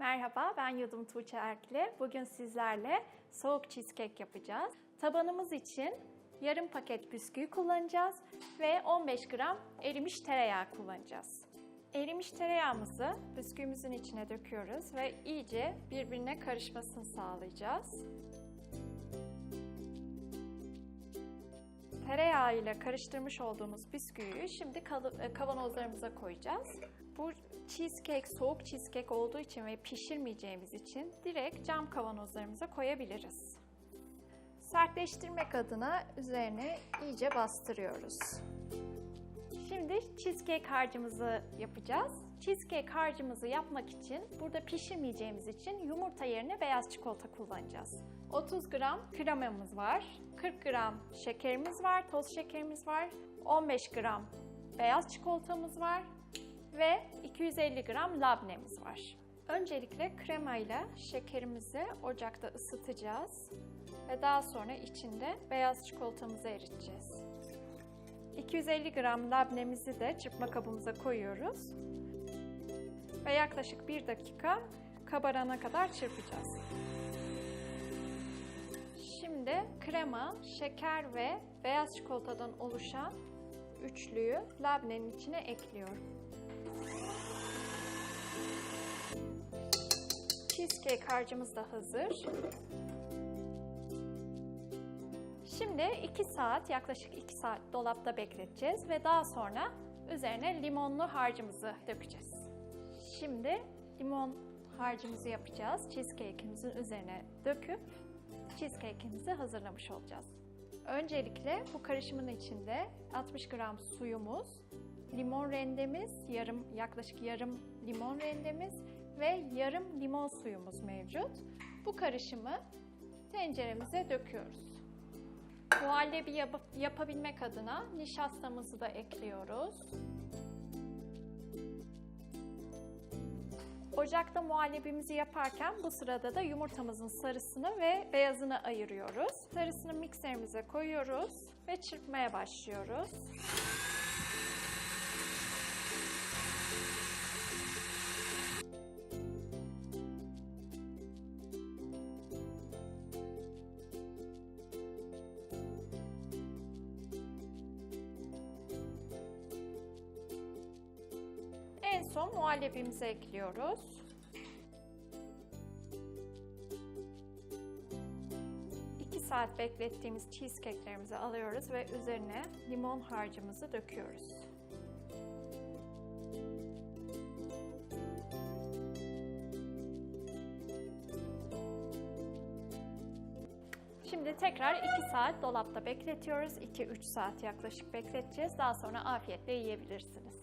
Merhaba, ben Yudum Tuğçe Erkli. Bugün sizlerle soğuk cheesecake yapacağız. Tabanımız için yarım paket bisküvi kullanacağız ve 15 gram erimiş tereyağı kullanacağız. Erimiş tereyağımızı bisküvimizin içine döküyoruz ve iyice birbirine karışmasını sağlayacağız. Tereyağı ile karıştırmış olduğumuz bisküviyi şimdi e, kavanozlarımıza koyacağız. Bu cheesecake soğuk cheesecake olduğu için ve pişirmeyeceğimiz için direkt cam kavanozlarımıza koyabiliriz. Sertleştirmek adına üzerine iyice bastırıyoruz. Şimdi cheesecake harcımızı yapacağız. Cheesecake harcımızı yapmak için burada pişirmeyeceğimiz için yumurta yerine beyaz çikolata kullanacağız. 30 gram kremamız var, 40 gram şekerimiz var, toz şekerimiz var, 15 gram beyaz çikolatamız var ve 250 gram labnemiz var. Öncelikle kremayla şekerimizi ocakta ısıtacağız ve daha sonra içinde beyaz çikolatamızı eriteceğiz. 250 gram labnemizi de çırpma kabımıza koyuyoruz. Ve yaklaşık 1 dakika kabarana kadar çırpacağız. Şimdi krema, şeker ve beyaz çikolatadan oluşan üçlüyü labnenin içine ekliyorum. Cheesecake harcımız da hazır. Şimdi 2 saat, yaklaşık 2 saat dolapta bekleteceğiz ve daha sonra üzerine limonlu harcımızı dökeceğiz. Şimdi limon harcımızı yapacağız. Cheesecake'imizin üzerine döküp cheesecake'imizi hazırlamış olacağız. Öncelikle bu karışımın içinde 60 gram suyumuz, limon rendemiz, yarım yaklaşık yarım limon rendemiz ve yarım limon suyumuz mevcut. Bu karışımı tenceremize döküyoruz. Muhallebi yapabilmek adına nişastamızı da ekliyoruz. Ocakta muhallebimizi yaparken bu sırada da yumurtamızın sarısını ve beyazını ayırıyoruz. Sarısını mikserimize koyuyoruz ve çırpmaya başlıyoruz. Son muhallebimizi ekliyoruz. İki saat beklettiğimiz cheesecake'lerimizi alıyoruz ve üzerine limon harcımızı döküyoruz. Şimdi tekrar 2 saat dolapta bekletiyoruz. 2-3 saat yaklaşık bekleteceğiz. Daha sonra afiyetle yiyebilirsiniz.